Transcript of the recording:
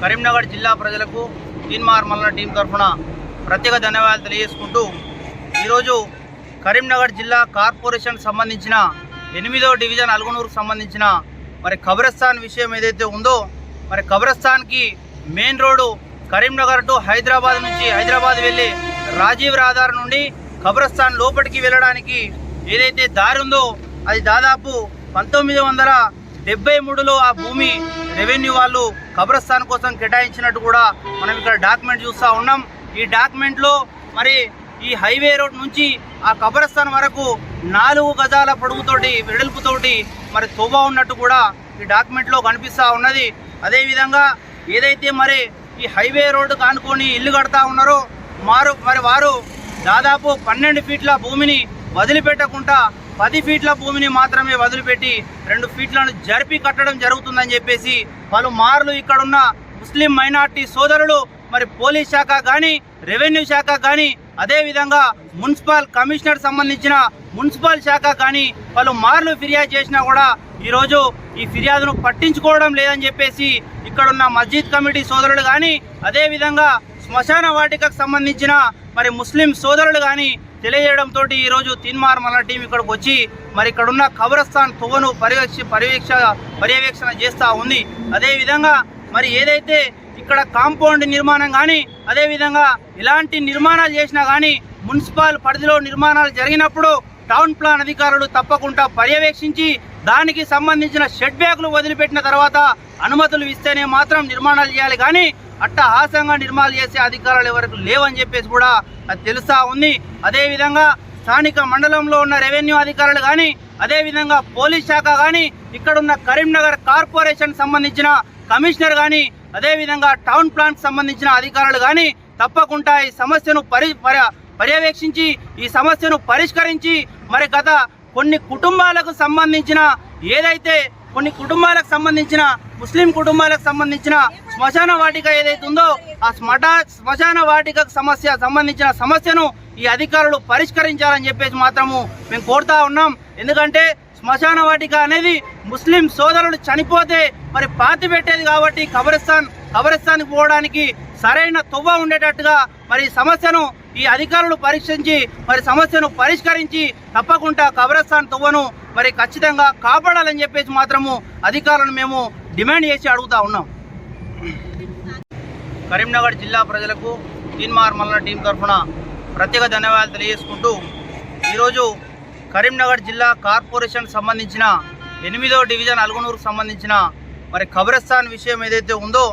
కరీంనగర్ జిల్లా ప్రజలకు తీన్మార్ మల్లన టీం తరఫున ప్రత్యేక ధన్యవాదాలు తెలియజేసుకుంటూ ఈరోజు కరీంనగర్ జిల్లా కార్పొరేషన్ సంబంధించిన ఎనిమిదో డివిజన్ అలుగునూరుకు సంబంధించిన మరి కబ్రస్థాన్ విషయం ఏదైతే ఉందో మరి కబ్రస్థాన్కి main road Karimnagar to Hyderabad నుంచి హైదరాబాద్ వెళ్ళి రాజీవ్ రహదారి నుండి కబ్రస్థాన్ లోపలికి వెళ్ళడానికి ఏదైతే దారి ఉందో అది దాదాపు పంతొమ్మిది వందల డెబ్బై మూడులో ఆ భూమి రెవెన్యూ వాళ్ళు కబ్రస్థాన్ కోసం కేటాయించినట్టు కూడా మనం ఇక్కడ డాక్యుమెంట్ చూస్తూ ఉన్నాం. ఈ డాక్యుమెంట్లో మరి ఈ హైవే రోడ్ నుంచి ఆ కబ్రస్థాన్ వరకు నాలుగు గజాల పొడుగుతోటి వెడల్పుతోటి మరి తోబా ఉన్నట్టు కూడా ఈ డాక్యుమెంట్లో కనిపిస్తూ ఉన్నది. అదేవిధంగా ఏదైతే మరి ఈ హైవే రోడ్డు కానుకొని ఇల్లు కడతా ఉన్నారో మారు మరి వారు దాదాపు పన్నెండు ఫీట్ల భూమిని వదిలిపెట్టకుండా పది ఫీట్ల భూమిని మాత్రమే వదిలిపెట్టి రెండు ఫీట్లను జరిపి కట్టడం జరుగుతుందని చెప్పేసి పలు మార్లు ఇక్కడున్న ముస్లిం మైనార్టీ సోదరులు మరి పోలీస్ శాఖ కానీ రెవెన్యూ శాఖ కానీ అదేవిధంగా మున్సిపల్ కమిషనర్ సంబంధించిన మున్సిపల్ శాఖ కానీ పలు మార్లు ఫిర్యాదు చేసినా కూడా ఈరోజు ఈ ఫిర్యాదును పట్టించుకోవడం లేదని చెప్పేసి ఇక్కడున్న మస్జిద్ కమిటీ సోదరులు కానీ అదేవిధంగా శ్మశాన వాటికకు సంబంధించిన మరి ముస్లిం సోదరులు కానీ తెలియజేయడంతో ఈరోజు తిన్మార్ మల్ల టీం ఇక్కడికి వచ్చి మరి ఇక్కడున్న కబ్రస్థాన్ తువ్వను పర్యవేక్ష పర్యవేక్ష పర్యవేక్షణ చేస్తూ ఉంది. అదేవిధంగా మరి ఏదైతే ఇక్కడ కాంపౌండ్ నిర్మాణం కానీ అదేవిధంగా ఇలాంటి నిర్మాణాలు చేసినా కానీ మున్సిపల్ పరిధిలో నిర్మాణాలు జరిగినప్పుడు టౌన్ ప్లాన్ అధికారులు తప్పకుండా పర్యవేక్షించి దానికి సంబంధించిన షెడ్ బ్యాగులు వదిలిపెట్టిన తర్వాత అనుమతులు ఇస్తేనే మాత్రం నిర్మాణాలు చేయాలి. కానీ అట్టహాసంగా నిర్మాణాలు చేసే అధికారాలు ఎవరికి లేవని చెప్పేసి కూడా అది తెలుసా ఉంది. అదేవిధంగా స్థానిక మండలంలో ఉన్న రెవెన్యూ అధికారులు కానీ అదేవిధంగా పోలీస్ శాఖ కానీ ఇక్కడున్న కరీంనగర్ కార్పొరేషన్ సంబంధించిన కమిషనర్ కానీ అదేవిధంగా టౌన్ ప్లాన్కి సంబంధించిన అధికారులు కానీ తప్పకుండా ఈ సమస్యను పరి పర్యవేక్షించి ఈ సమస్యను పరిష్కరించి మరి గత కొన్ని కుటుంబాలకు సంబంధించిన ఏదైతే కొన్ని కుటుంబాలకు సంబంధించిన ముస్లిం కుటుంబాలకు సంబంధించిన శ్మశాన వాటిక ఏదైతే ఉందో ఆ స్మట శ్మశాన వాటికకు సమస్య సంబంధించిన సమస్యను ఈ అధికారులు పరిష్కరించాలని చెప్పేసి మాత్రము మేము కోరుతా ఉన్నాం. ఎందుకంటే శ్మశాన వాటిక అనేది ముస్లిం సోదరులు చనిపోతే మరి పాతి పెట్టేది కాబట్టి కబరిస్తాన్ కబరిస్తాన్కి పోవడానికి సరైన తువ్వ ఉండేటట్టుగా మరి సమస్యను ఈ అధికారులు పరీక్షించి మరి సమస్యను పరిష్కరించి తప్పకుండా కబరస్థాన్ తువ్వను మరి ఖచ్చితంగా కాపాడాలని చెప్పేసి మాత్రము అధికారులను మేము డిమాండ్ చేసి అడుగుతా ఉన్నాం. కరీంనగర్ జిల్లా ప్రజలకు తీన్మార్ మల్లన టీం తరఫున ప్రత్యేక ధన్యవాదాలు తెలియజేసుకుంటూ ఈరోజు కరీంనగర్ జిల్లా కార్పొరేషన్ సంబంధించిన ఎనిమిదో డివిజన్ అలుగునూరుకు సంబంధించిన మరి కబ్రస్థాన్ విషయం ఏదైతే ఉందో